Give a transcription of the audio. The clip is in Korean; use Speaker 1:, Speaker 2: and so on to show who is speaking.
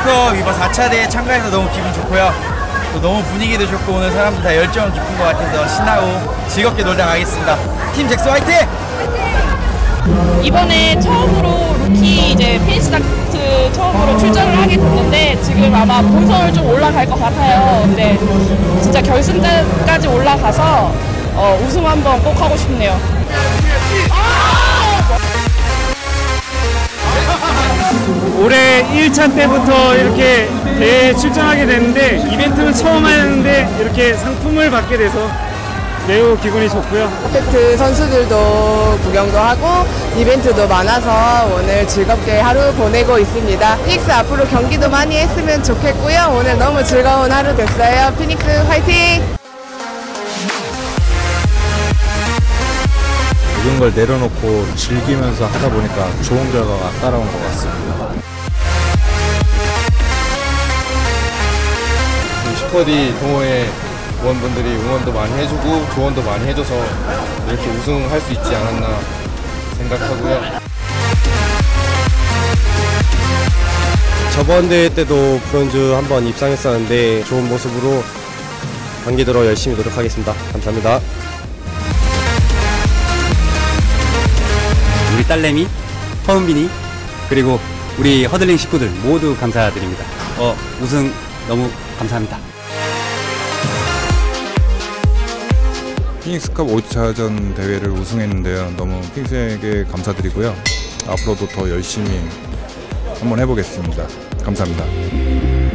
Speaker 1: 월드컵 이번 4차 대회 참가해서 너무 기분 좋고요. 또 너무 분위기도 좋고 오늘 사람들 다 열정 깊은 것 같아서 신나고 즐겁게 놀다 가겠습니다. 팀 잭스 화이팅!
Speaker 2: 이번에 처음으로 루키 이제 피니스닥트 처음으로 출전을 하게 됐는데 지금 아마 본선을 좀 올라갈 것 같아요. 근데 진짜 결승까지 올라가서 어, 우승 한번 꼭 하고 싶네요.
Speaker 3: 올해 1차 때부터 이렇게 대회에 출전하게 됐는데 이벤트는 처음 하는데 이렇게 상품을 받게 돼서 매우 기분이 좋고요.
Speaker 4: 퍼펙트 선수들도 구경도 하고 이벤트도 많아서 오늘 즐겁게 하루 보내고 있습니다. 피닉스 앞으로 경기도 많이 했으면 좋겠고요. 오늘 너무 즐거운 하루 됐어요. 피닉스 화이팅!
Speaker 5: 모든 걸 내려놓고 즐기면서 하다 보니까 좋은 결과가 따라온 것 같습니다.
Speaker 6: 슈퍼디 동호회 의원분들이 응원도 많이 해주고 조언도 많이 해줘서 이렇게 우승할 수 있지 않았나 생각하고요.
Speaker 7: 저번 대회 때도 브론즈 한번 입상했었는데 좋은 모습으로 단기 들어 열심히 노력하겠습니다. 감사합니다.
Speaker 8: 우리 딸내미, 허은빈이, 그리고 우리 허들링 식구들 모두 감사드립니다. 어, 우승 너무 감사합니다.
Speaker 5: 피닉스컵 5차전 대회를 우승했는데요. 너무 피닉스에게 감사드리고요. 앞으로도 더 열심히 한번 해보겠습니다. 감사합니다.